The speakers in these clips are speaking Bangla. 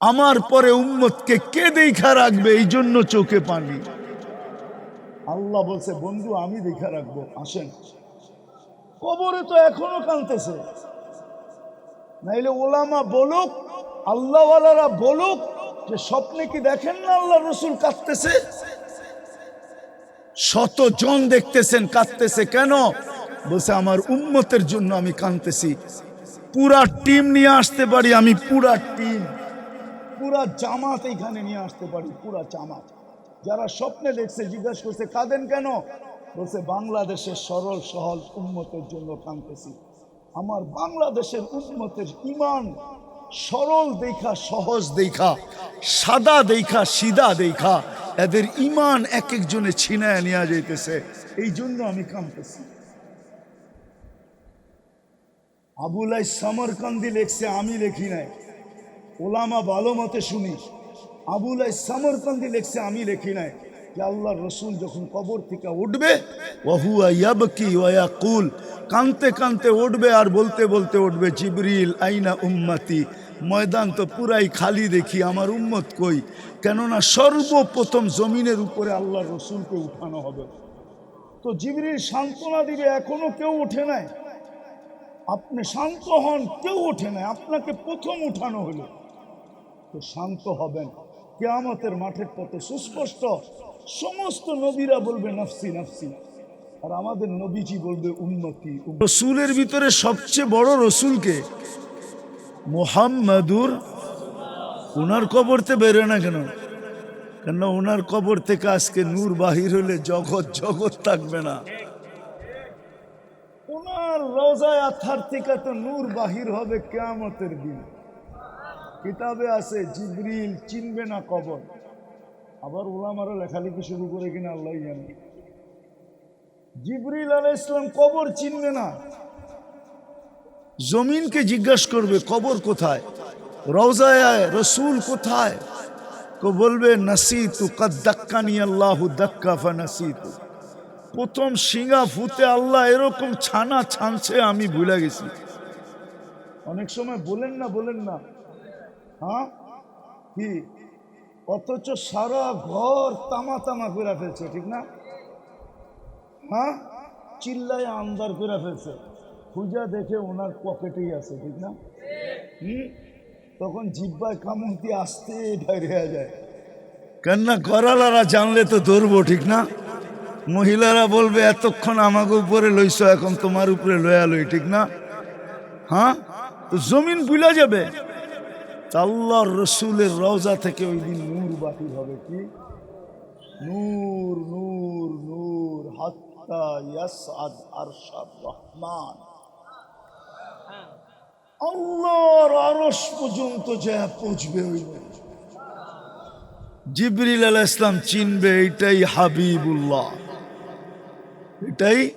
আমার পরে উম্মতকে কে দেখা রাখবে? এই জন্য চোখে পানি। আল্লাহ বলছে, বন্ধু, আমি দেখা রাখব, আসেন। কবরে তো এখনও কানতেছে নাইলে ওলামা বলুক, আল্লাহওয়ালারা বলুক যে, স্বপ্নে কি দেখেন না আল্লাহ রসুল কাঁদতেছে? শত জন দেখতেছেন কাঁদতেছে কেন? বলছে, আমার উম্মতের জন্য আমি কাঁদতেছি। পুরা টিম নিয়ে আসতে পারি, আমি পুরা টিম। পুরা জামাত এখানে নিয়ে আসতে পারি, পুরা জামাত। যারা স্বপ্নে দেখছে, জিজ্ঞাসা করছে, কাঁদেন কেন? বলছে, বাংলাদেশের সরল, সহজ উন্মতের জন্য কাঁদতেছি। আমার বাংলাদেশের উন্মতের ইমান সরল দেখা, সহজ দেখা, সাদা দেখা সিদা দেখা, এদের ইমান এক একজনে ছিনায় নেওয়া যাইতেছে, এই জন্য আমি কাঁদতেছি। আবুলাই সামরকান্দি লেখছে, আমি লেখি নাই। ওলামা ভালো মতে শুনি আবুলাই সামরকান্দি লেখছে, আমি লেখি নাই। যে আল্লাহ রসুল যখন কবর থেকে উঠবে, ওহুয়া ইয়াবকি ওয়া কুল কানতে কানতে উঠবে আর বলতে বলতে উঠবে, জিবরিল, আইনা উম্মাতি? ময়দান তো পুরাই খালি দেখি, আমার উম্মত কই? কেননা সর্বপ্রথম জমিনের উপরে আল্লাহ রসুলকে উঠানো হবে। তো জিবরিল সান্ত্বনা দিবে, এখনও কেউ ওঠে নাই। আপনি শান্ত হন, কেউ ওঠে নাই। আপনাকে প্রথম উঠানো হলো। তো শান্ত হবেন। কেয়ামতের মাঠের পথে সুস্পষ্ট সমস্ত নবীরা বলবে নফসি নফসি। আর আমাদের নবীজি বলবে উন্নতি রসুলের ভিতরে সবচেয়ে বড় রসুলকে? মোহাম্মদুর? ওনার কবরতে বেরোয় না কেন? কেন ওনার কবর থেকে আজকে নূর বাহির হলে জগৎ জগৎ থাকবে না। ওনার রোজায় আথার থেকে তো নূর বাহির হবে কেয়ামতের দিন। কিতাবে আছে, জিবরিল চিনবে না কবর। আবার ওলামারও লেখালেখি শুরু করে কিনা আল্লাহ জানে। জিবরিল আলাহ ইসলাম কবর চিনবে না। জমিনকে জিজ্ঞাসা করবে, কবর কোথায়? রওজায় রসুল কোথায়? তো বলবে, নাসিতু কদ্দাক্কানি আল্লাহু দাক্কা ফা নাসিতু। প্রথম শিঙা ফুতে আল্লাহ এরকম ছানা ছানছে, আমি ভুলে গেছি। অনেক সময় বলেন না বলেন না। হ্যাঁ? কি? অথচ সারা ঘর তামা তামা করে ফেলছে, ঠিক না? হ্যাঁ? চিল্লায় আন্দার করে ফেলছে। পূজা দেখে ওনার পকেটেই আছে, ঠিক না? হুম? তখন জিব্বায় কামড় আসতে বাইরে যায়। কেননা করালারা জানলে তো ধরবো, ঠিক না? মহিলারা বলবে, এতক্ষণ আমাকে উপরে লইছ, এখন তোমার উপরে লয়া লই, ঠিক না? হ্যাঁ? তো জমিন বুলা যাবে। তা রসুলের রওজা থেকে ওই দিন নূর বাতিল হবে কি? নূর নূর নূর, হাত্তা ইয়াসআদ আরশাদ রহমান। আল্লাহর আরশ পর্যন্ত যা পৌঁছবে ওই। জিবরিল আলাহ ইসলাম চিনবে এটাই হাবিবুল্লাহ। এটাই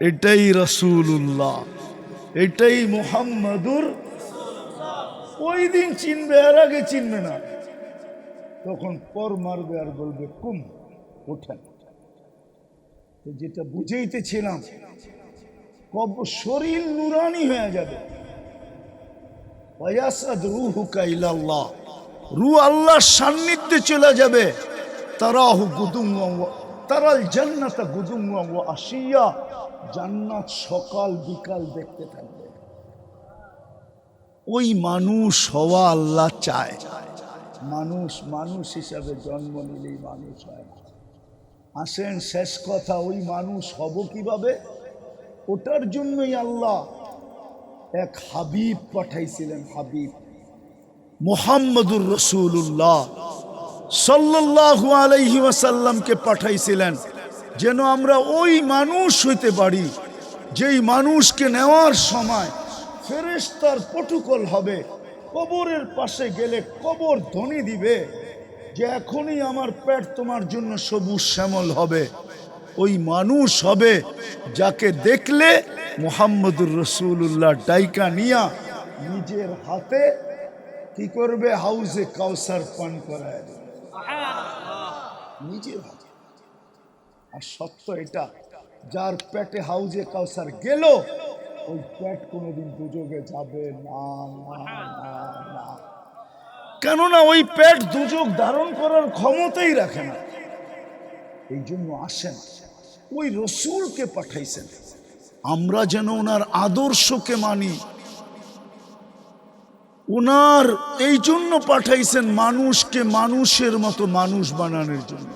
এটাই রসুল্লাহ এটাই মোহাম্মদুর ওই দিন চিনবে আর আগে চিনবে না। তখন পর মারবে আর বলবে, কুম ওঠেন যেটা বুঝেইতেছিলাম, কব শরীর নুরানি হয়ে যাবে। রু আল্লাহর সান্নিধ্যে চলে যাবে। তারাহু গুদুম তারাল জান্নাতা গুদুম ও আসিয়া জান্নাত সকাল বিকাল দেখতে থাকবে। ওই মানুষ হওয়া আল্লাহ চায়। মানুষ মানুষ হিসাবে জন্ম নিলেই মানুষ হয়। না। আসেন শেষ কথা, ওই মানুষ হব কীভাবে? ওটার জন্যই আল্লাহ এক হাবিব পাঠাইছিলেন, হাবিব। মোহাম্মদুর রসুল্লাহ সাল্লাল্লাহু আলাইহি ওয়াসাল্লামকে পাঠাইছিলেন, যেন আমরা ওই মানুষ হইতে পারি, যেই মানুষকে নেওয়ার সময় ফেরেশতার প্রটোকল হবে। কবরের পাশে গেলে কবর ধ্বনি দিবে। যে এখনই আমার পেট তোমার জন্য সবুজ শ্যামল হবে। ওই মানুষ হবে যাকে দেখলে মোহাম্মদুর রসুল্লাহ ডাইকা নিয়া নিজের হাতে কি করবে? হাউসে কাউসার পান করায় নিজের হাতে। আর সত্য এটা যার পেটে হাউজে কাউসার গেল ওই পেট কোনোদিন দুযোগে যাবে না না না না। কেননা ওই পেট দুযোগ ধারণ করার ক্ষমতাই রাখে না। এই জন্য আসেন, ওই রসুলকে পাঠাইছেন। আমরা যেন ওনার আদর্শকে মানি। ওনার এই জন্য পাঠাইছেন মানুষকে মানুষের মতো মানুষ বানানোর জন্য।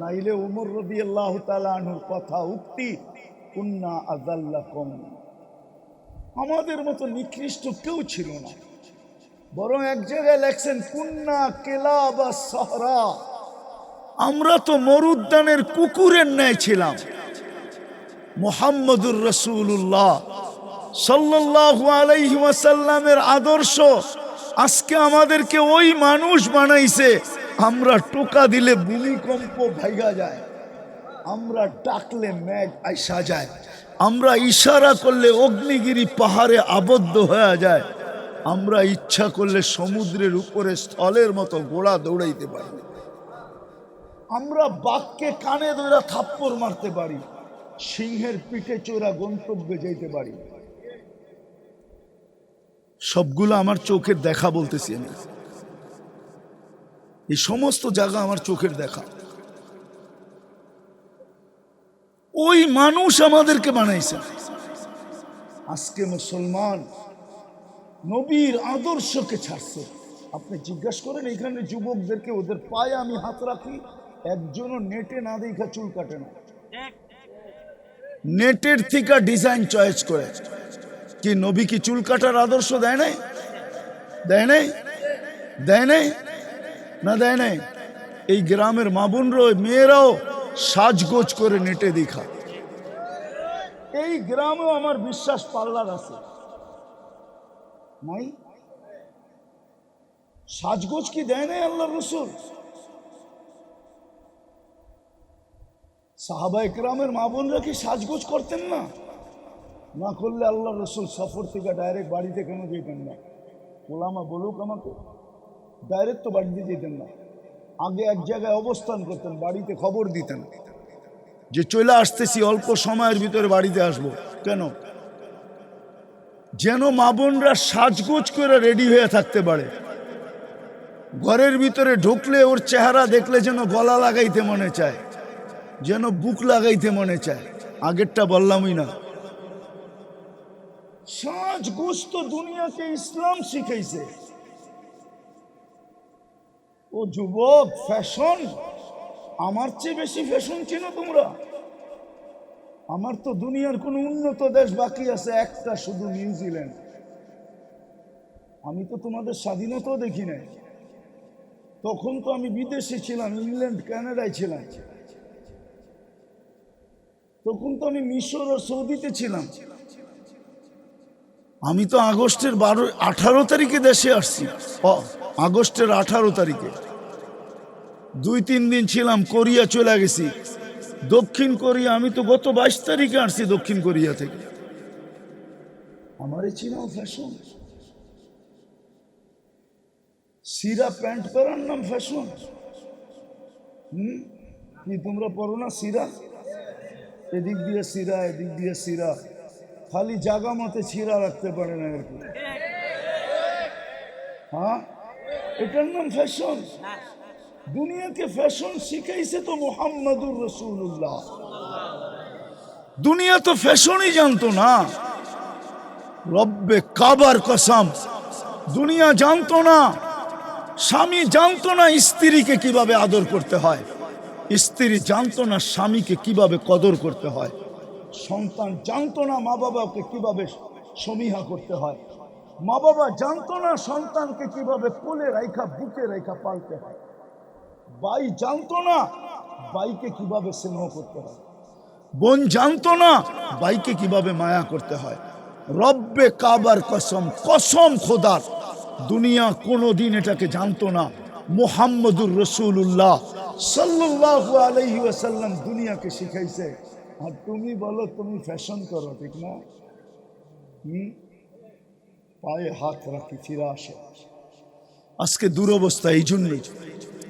নাইলে উমর রবি আল্লাহ তালানুর কথা উক্তি কুন্না আজাল্লা কম আমাদের মতো নিকৃষ্ট কেউ ছিল না। বরং এক জায়গায় লেখছেন, কুন্না কেলা বা সহরা। আমরা তো মরুদ্যানের কুকুরের ন্যায় ছিলাম। মোহাম্মদুর রসুল্লাহ সাল্লাল্লাহু আলাইহি ওয়াসাল্লামের আদর্শ আজকে আমাদেরকে ওই মানুষ বানাইছে, আমরা টোকা দিলে ভূমিকম্প ভাইগা যায়। আমরা ডাকলে মেঘ আইসা যায়। আমরা ইশারা করলে অগ্নিগিরি পাহাড়ে আবদ্ধ হয়ে যায়। আমরা ইচ্ছা করলে সমুদ্রের উপরে স্থলের মতো গোড়া দৌড়াইতে পারি। আমরা বাঘকে কানে ধরে থাপ্পড় মারতে পারি। সিংহের পিঠে চোরা গন্তব্যে যেতে পারি। সবগুলো আমার চোখের দেখা বলতেছি আমি। এই সমস্ত জায়গা আমার চোখের দেখা। ওই মানুষ আমাদেরকে বানাইছে। আজকে মুসলমান নবীর আদর্শকে ছাড়ছে। আপনি জিজ্ঞাসা করেন, এখানে যুবকদেরকে ওদের পায়ে আমি হাত রাখি? একজনও নেটে না দেখা চুল কাটে না। নেটের থেকে ডিজাইন চয়েস করে। কি নবী কি চুল কাটার আদর্শ দেয় নাই? দেয় নাই? দেয় নাই? না দেয় নাই? এই গ্রামের মাবুনরাও মেয়েরাও সাজগোজ করে নেটে দেখা। এই গ্রামেও আমার বিশ্বাস পার্লার আছে। সাজগোজ কি দেয় নাই আল্লাহ রসুল? সাহাবা একরামের মা বোনরা কি সাজগোজ করতেন না? না করলে আল্লাহ রসুল সফর থেকে ডাইরেক্ট বাড়িতে কেন যেতেন না? ওলামা বলুক আমাকে ডাইরেক্ট তো বাড়িতে যেতেন না। আগে এক জায়গায় অবস্থান করতেন, বাড়িতে খবর দিতেন। যে চলে আসতেছি, অল্প সময়ের ভিতরে বাড়িতে আসব। কেন? যেন মা বোনরা সাজগোজ করে রেডি হয়ে থাকতে পারে। ঘরের ভিতরে ঢুকলে ওর চেহারা দেখলে যেন গলা লাগাইতে মনে চায়, যেন বুক লাগাইতে মনে চায়। আগেরটা বললামই না। সাজগোজ তো দুনিয়াকে ইসলাম শিখাইছে। ও যুবক ফ্যাশন আমার চেয়ে বেশি ফ্যাশন চিনো তোমরা? আমার তো দুনিয়ার কোনো উন্নত দেশ বাকি আছে, একটা শুধু নিউজিল্যান্ড আমি তো তোমাদের স্বাধীনতাও দেখি নাই। তখন তো আমি বিদেশে ছিলাম, ইংল্যান্ড, কানাডায় ছিলাম। তখন তো আমি মিশর ও সৌদিতে ছিলাম। আমি তো আগস্টের বারো, আঠারো তারিখে দেশে আসছি। আগস্টের আঠারো তারিখে। দুই, তিন দিন ছিলাম, কোরিয়া চলে গেছি। দক্ষিণ কোরিয়া, আমি তো গত বাইশ তারিখে আসছি দক্ষিণ কোরিয়া থেকে। আমারই ছিল ফ্যাশন সিরা প্যান্ট পরার নাম ফ্যাশন কি তোমরা পরো না সিরা? এদিক দিয়ে সিরা, এদিক দিয়ে সিরা। খালি জাগা মতে ছিঁড়া রাখতে পারে না এরকম। হ্যাঁ? এটার নাম ফ্যাশন দুনিয়াকে ফ্যাশন শিখাইছে তো মোহাম্মদুর রসুল্লাহ দুনিয়া তো ফ্যাশনই জানতো না। রব্বে কাবার কসম, দুনিয়া জানতো না। স্বামী জানতো না স্ত্রীকে কীভাবে আদর করতে হয়। স্ত্রী জানতো না স্বামীকে কীভাবে কদর করতে হয়। সন্তান জানতো না মা বাবাকে কীভাবে সমীহা করতে হয়। মা বাবা জানতো না সন্তানকে কীভাবে কোলে রাইখা, বুকে রেখা পালতে হয়। ভাই জানতো না বাইকে কীভাবে স্নেহ করতে হয়। বোন জানতো না বাইকে কীভাবে মায়া করতে হয়। রব্বে কাবার কসম কসম খোদার, দুনিয়া কোনো দিন এটাকে জানতো না। মোহাম্মদুর রসুল্লাহ সাল্লাহ আলহি আসাল্লাম দুনিয়াকে শিখাইছে। আর তুমি বলো, তুমি ফ্যাশন করো, ঠিক না? হুম? পায়ে হাত রাখি ফিরে আসে। আজকে দুরবস্থা এই জন্যই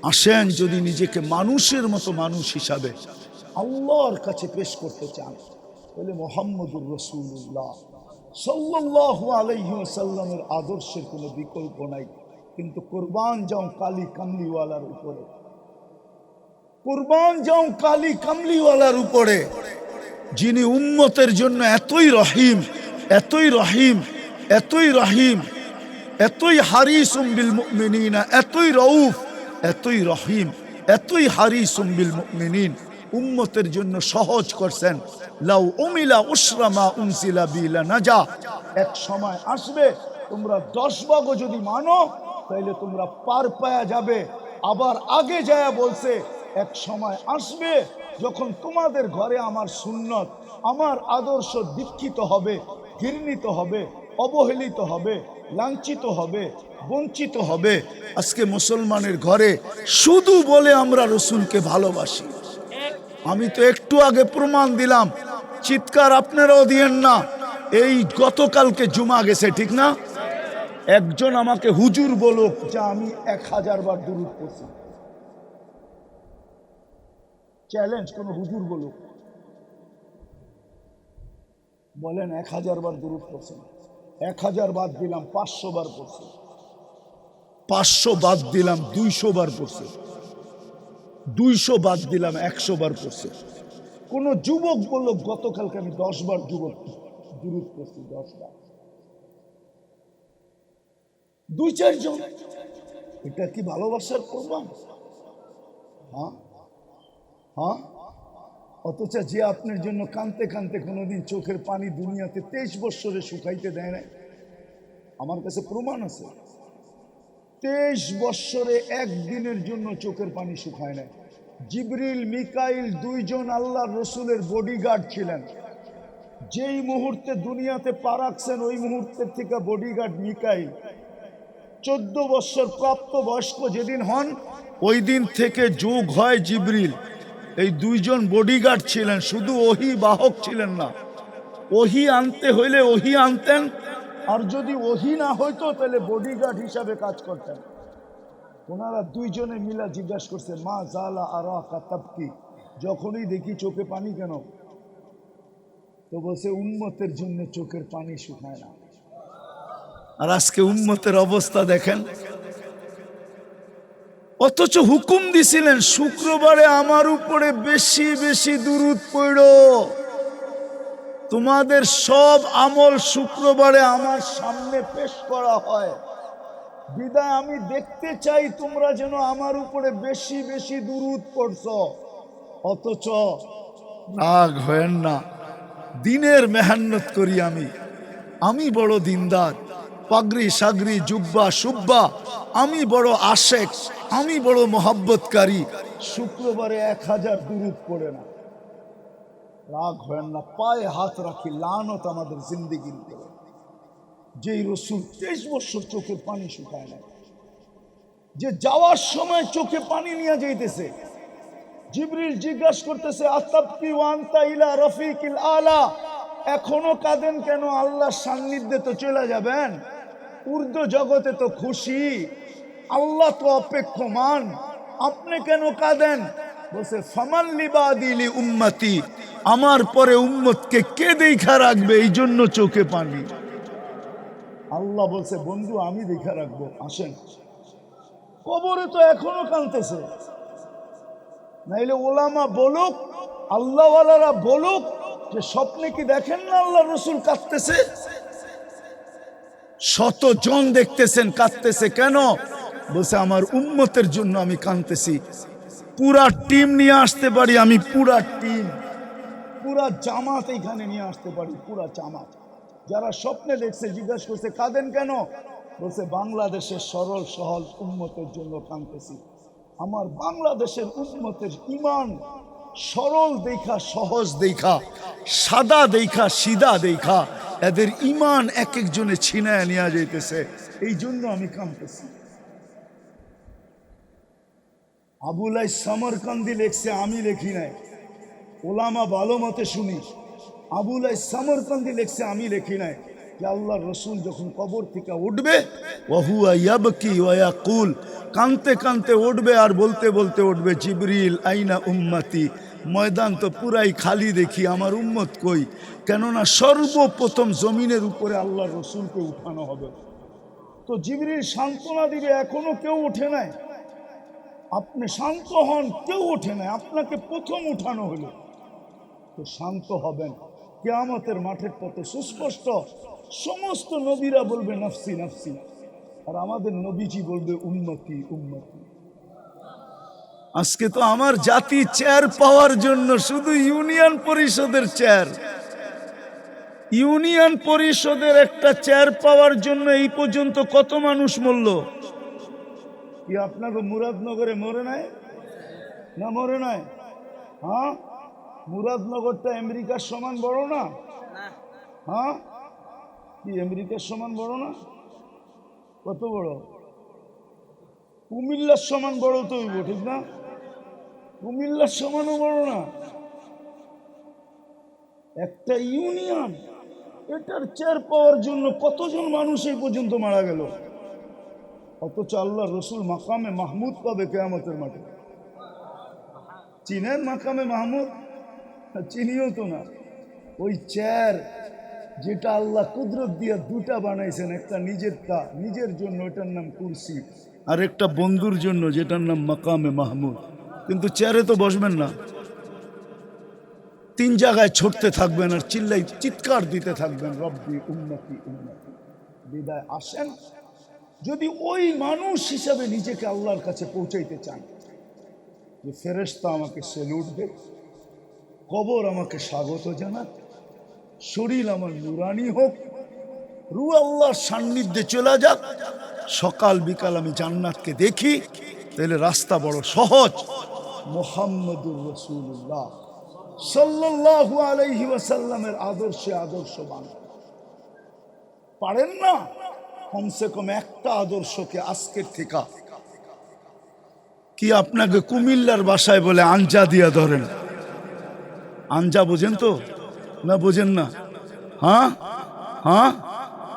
আসেন যদি নিজেকে মানুষের মতো মানুষ হিসাবে আল্লাহর কাছে পেশ করতে চান, তাহলে মোহাম্মদুর রসুল্লাহ সাল্লাহ আলহিসাল্লামের আদর্শের কোনো বিকল্প নাই। কিন্তু কোরবান যাও কালী কামলিওয়ালার উপরে। কোরবান যাও কালী কামলিওয়ালার উপরে। যিনি উম্মতের জন্য এতই রহিম এতই রহিম এতই রহিম, এতই হারিসুম বিল মুমিনিনা, এতই রউফ, এতই রহিম, এতই হারিসুম বিল মুমিনিন। উম্মতের জন্য সহজ করছেন, লাউ উমিলা উসরামা উনসিলা বিলা নাজা। এক সময় আসবে, তোমরা দশ ভাগও যদি মানো তাহলে তোমরা পার পায়া যাবে। আবার আগে যায় বলছে, এক সময় আসবে, যখন তোমাদের ঘরে আমার সুন্নত, আমার আদর্শ দীক্ষিত হবে, ঘৃণিত হবে অবহেলিত হবে, লাঞ্ছিত হবে, বঞ্চিত হবে। আজকে মুসলমানের ঘরে শুধু বলে আমরা রসুলকে ভালোবাসি। আমি তো একটু আগে প্রমাণ দিলাম, চিৎকার আপনারাও দিয়েন না। এই গতকালকে জুমা গেছে, ঠিক না? একজন আমাকে হুজুর বলুক যে আমি এক হাজার বার দুরুদ করছি চ্যালেঞ্জ, কোন হুজুর বলুক। বলেন, এক হাজার বার দুরুদ করছেন এক হাজার বাদ দিলাম পাঁচশো বার পড়ছে। পাঁচশো বাদ দিলাম দুইশো বার পড়ছে। দুইশো বাদ দিলাম একশো বার করছে কোন যুবক বলল গতকালকে আমি দশ বার যুবক দুরুদ করছি দশ বার। দুই চারজন এটা কি ভালোবাসার কোরবান? হ্যাঁ? হ্যাঁ? অথচ যে আপনার জন্য কানতে কানতে কোনোদিন চোখের পানি দুনিয়াতে তেইশ বৎসরে শুকাইতে দেয় না আমার কাছে প্রমাণ আছে। তেইশ বৎসরে একদিনের জন্য চোখের পানি শুকায় না জিবরিল, মিকাইল দুইজন আল্লাহ রসুলের বডিগার্ড ছিলেন। যেই মুহূর্তে দুনিয়াতে পা রাখছেন, ওই মুহূর্তের থেকে বডিগার্ড মিকাইল। চোদ্দ বৎসর প্রাপ্ত বয়স্ক যেদিন হন, ওই দিন থেকে যোগ হয় জিবরিল। এই দুইজন বডিগার্ড ছিলেন, শুধু ওহি বাহক ছিলেন না। ওহি আনতে হইলে ওহি আনতেন, আর যদি ওহি না হইতো, তাহলে বডিগার্ড হিসাবে কাজ করতেন। ওনারা দুইজনে মিলা জিজ্ঞাসা করছে, মা জালা আর কাতাবকি যখনই দেখি চোখে পানি কেন? তো বলছে উন্মতের জন্য চোখের পানি শুকায় না। আর আজকে উন্মতের অবস্থা দেখেন অথচ হুকুম দিছিলেন, শুক্রবারে আমার উপরে বেশি বেশি দুরুদ পড়। তোমাদের সব আমল শুক্রবারে আমার সামনে পেশ করা হয়। বিদায়, আমি দেখতে চাই তোমরা যেন আমার উপরে বেশি বেশি দুরুদ পড়ছ। অথচ রাগ হয়েন না। দিনের মেহান্নত করি আমি। আমি বড় দিনদার। পাগড়ি সাগরি জুব্বা, সুব্বা, আমি বড় আশেক। আমি বড় মোহাব্বতকারী। শুক্রবারে এক হাজার দুরুদ পড়ে না। রাগ হয় না, পায়ে হাত রাখি, লানত আমাদের জিন্দিগির উপরে যেই রসুল তেইশ বছর চোখের পানি শুকায় না যে যাওয়ার সময় চোখে পানি নিয়ে যাইতেছে। জিবরিল জিজ্ঞাসা করতেছে আতাবকি ওয়ান্তা ইলা রফিকিল আলা। এখনও কাঁদেন কেন? আল্লাহর সান্নিধ্যে তো চলে যাবেন। উর্দু জগতে তো খুশি। আল্লাহ তো অপেক্ষমান। আপনি কেন কাঁদেন? বলছে, ফামান লিবাদিলি উম্মতি, আমার পরে উম্মতকে কে দেখা রাখবে? এই জন্য চোখে পানি। আল্লাহ বলছে, বন্ধু, আমি দেখা রাখব, আসেন। কবরে তো এখনও কানতেছে নাইলে ওলামা বলুক, আল্লাহওয়ালারা বলুক, যে স্বপ্নে কি দেখেন না আল্লাহ রসুল কাঁদতেছে? শত জন দেখতেছেন, কাঁদতেছে কেন? বলছে, আমার উন্মতের জন্য আমি কাঁদতেছি পুরা টিম নিয়ে আসতে পারি আমি, পুরা টিম। পুরা জামাত এইখানে নিয়ে আসতে পারি, পুরা জামাত। যারা স্বপ্নে দেখছে, জিজ্ঞাসা করছে, কাঁদেন কেন? বলছে, বাংলাদেশের সরল সহল উন্মতের জন্য কাঁদতেছি আমার বাংলাদেশের উন্মতের ইমান সরল দেখা, সহজ দেখা, সাদা দেখা সিদা দেখা। এদের ইমান এক একজনে ছিনায় নেওয়া যাইতেছে। এই জন্য আমি কাঁদতেছি আবুলাই সামরকান্দি লেখছে, আমি লেখি নাই। ওলামা ভালো মতে শুনি। আবুলাই সামরকান্দি লেখছে, আমি লেখি নাই। যে আল্লাহ রসুল যখন কবর থেকে উঠবে, ওহুয়া ইয়াবকি ওয়াকুল কানতে কানতে উঠবে আর বলতে বলতে উঠবে, জিবরিল, আইনা উম্মাতি? ময়দান তো পুরাই খালি দেখি, আমার উম্মত কই? কেননা সর্বপ্রথম জমিনের উপরে আল্লাহ রসুলকে উঠানো হবে। তো জিবরিল সান্ত্বনা দিবে, এখনও কেউ ওঠে নাই। আপনি শান্ত হন, কেউ ওঠে নাই আপনাকে প্রথম উঠানো হলো। তো শান্ত হবেন, কেয়ামতের মাঠের পথে সুস্পষ্ট, সমস্ত নবীরা বলবে, নফসি নফসি। আর আমাদের নবীজি বলবে উন্নতি উন্নতি আজকে তো আমার জাতি চেয়ার পাওয়ার জন্য শুধু ইউনিয়ন পরিষদের চেয়ার ইউনিয়ন পরিষদের একটা চেয়ার পাওয়ার জন্য এই পর্যন্ত কত মানুষ মরল? কি আপনাকে মুরাদনগরে মরে নাই? না মরে নাই? হ্যাঁ? মুরাদনগরটা আমেরিকার সমান বড় না? হ্যাঁ? কি, আমেরিকার সমান বড় না? কত বড়? কুমিল্লার সমান বড় তো হইব, ঠিক না? কুমিল্লার সমানও বড় না? একটা ইউনিয়ন, এটার চেয়ার পাওয়ার জন্য কতজন মানুষ এই পর্যন্ত মারা গেল? অথচ আল্লাহ রসুল মাকামে মাহমুদ পাবে কেয়ামতের মাঠে। চীনের মাকামে মাহমুদ? চিনিও তো না। ওই চেয়ার যেটা আল্লাহ কুদরত দিয়ে দুটা বানাইছেন, একটা নিজেরটা, নিজের জন্য ওটার নাম কুরসি, আর একটা বন্ধুর জন্য যেটার নাম মাকামে মাহমুদ। কিন্তু চেয়ারে তো বসবেন না। তিন জায়গায় ছুটতে থাকবেন আর চিল্লাই চিৎকার দিতে থাকবেন, রব্বি উন্নতি উন্নতি বিদায়। আসেন। যদি ওই মানুষ হিসাবে নিজেকে আল্লাহর কাছে পৌঁছাইতে চান, যে ফেরেশতা আমাকে সেলুট দেয়, কবর আমাকে স্বাগত জানাক, শরীর আমার নুরানি হোক রু আল্লাহর সান্নিধ্যে চলে যাক, সকাল বিকাল আমি জান্নাতকে দেখি, তাহলে রাস্তা বড় সহজ। মোহাম্মদুর রসুল্লাহ সাল্লাল্লাহু আলাইহি ওয়াসাল্লামের আদর্শে আদর্শ আদর্শবান। পারেন না? কমসে কম একটা আদর্শকে আজকের থেকে কি আপনাকে কুমিল্লার বাসায় বলে আঞ্জা দিয়া ধরেন? আঞ্জা বোঝেন তো? না বোঝেন না। হ্যাঁ? হ্যাঁ?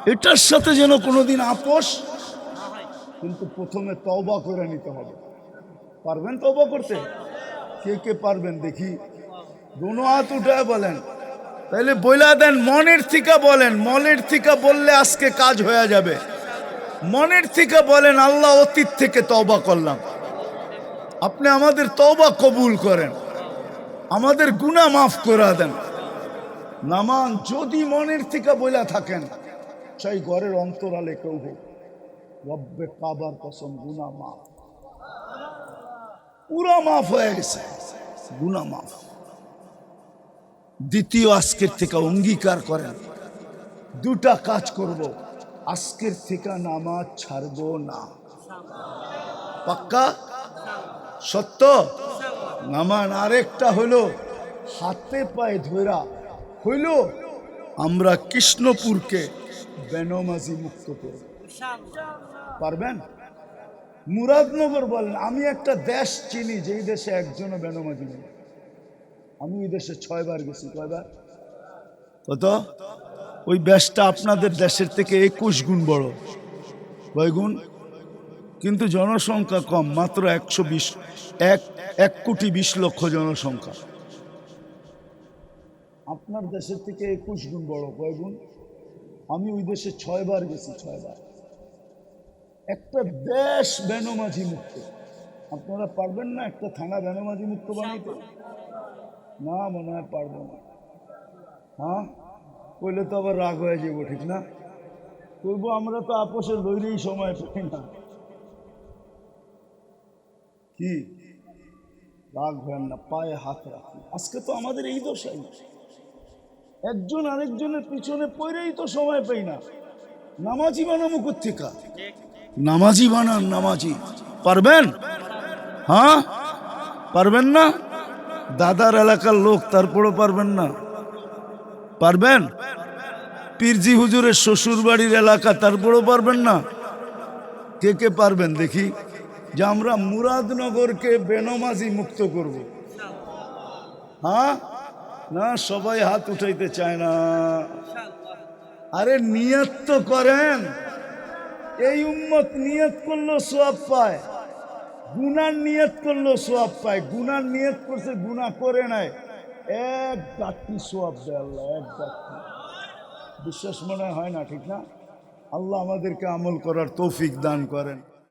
এটার সাথে যেন কোনোদিন আপোষ? কিন্তু প্রথমে তওবা করে নিতে হবে। পারবেন তওবা করতে? কে কে পারবেন দেখি? দুনো হাত উঠে বলেন। তাইলে বইলা দেন, মনের থেকে বলেন, মনের থেকে বললে আজকে কাজ হয়ে যাবে। মনের থেকে বলেন, আল্লাহ অতীত থেকে তওবা করলাম। আপনি আমাদের তওবা কবুল করেন। আমাদের গুণা মাফ করে দেন। নামান যদি মনের থেকে বইলা থাকেন চাই ঘরের অন্তরালে কেউ হোক রব্বে কাবার কসম গুণা মাফ। পুরা মাফ হয়ে গেছে। গুণা মাফ। দ্বিতীয় আজকের থেকে অঙ্গীকার করেন। দুটা কাজ করব। আজকের থেকে নামাজ ছাড়বো না। পাক্কা? সত্য? নামান আরেকটা হলো হাতে পায়ে ধরা। হইল আমরা কৃষ্ণপুরকে বেনমাজি মুক্ত করব। পারবেন? মুরাদনগর বলেন, আমি একটা দেশ চিনি, যেই দেশে একজনও বেনমাজি নেই। আমি ওই দেশে ছয়বার গেছি কয়বার? কত? ওই ব্যাসটা আপনাদের দেশের থেকে একুশ গুণ বড়। কয় গুণ? কিন্তু জনসংখ্যা কম মাত্র একশো বিশ এক এক কোটি বিশ লক্ষ জনসংখ্যা। আপনার দেশের থেকে একুশ গুণ বড় কয় গুণ? আমি ওই দেশে ছয়বার গেছি ছয়বার। একটা দেশ বেনমাঝি মুক্ত। আপনারা পারবেন না একটা থানা বেনমাঝি মুক্ত বানাইতে? না মনে হয় পারব না। হ্যাঁ? কইলে তো আবার রাগ হয়ে যাব ঠিক না? কইবো আমরা তো আপোষে লইলেই সময় পাই না। কি? রাগ হয় না, পায়ে হাত রাখি আজকে তো আমাদের এই দশাই। একজন আরেকজনের পিছনে পড়েই তো সময় পাই না। নামাজি বানাবো কোথেকা নামাজি বানান নামাজি। পারবেন? হ্যাঁ? পারবেন না? দাদার এলাকার লোক, তারপরও পারবেন না। পারবেন? পীরজি হুজুরের শ্বশুর বাড়ির এলাকা, তারপরও পারবেন না। কে কে পারবেন দেখি। যে আমরা মুরাদনগরকে বেনমাজি মুক্ত করব। হ্যাঁ? না, সবাই হাত উঠাইতে চায় না। আরে নিয়ত তো করেন। এই উম্মত নিয়ত করল সব পায়। গুনার নিয়ত করল সোয়াব পায়, গুনার নিয়ত করছে গুনা করে নাই। এক বাতি সোয়াব দেয় আল্লাহ, এক বাতি। বিশ্বাস মনে হয় না, ঠিক না? আল্লাহ আমাদেরকে আমল করার তৌফিক দান করেন।